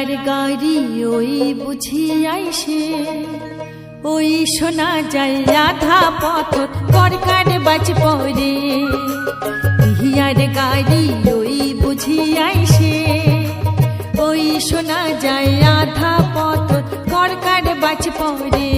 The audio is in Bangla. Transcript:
তার গাড়ি ওই বুঝি আইসে ওই শোনা যাই আধা পথ, করকার বাজ পরে বিহিয়ার গাড়ি ওই বুঝি আইসে ওই শোনা যাই আধা পথ, করকার বাজ পরে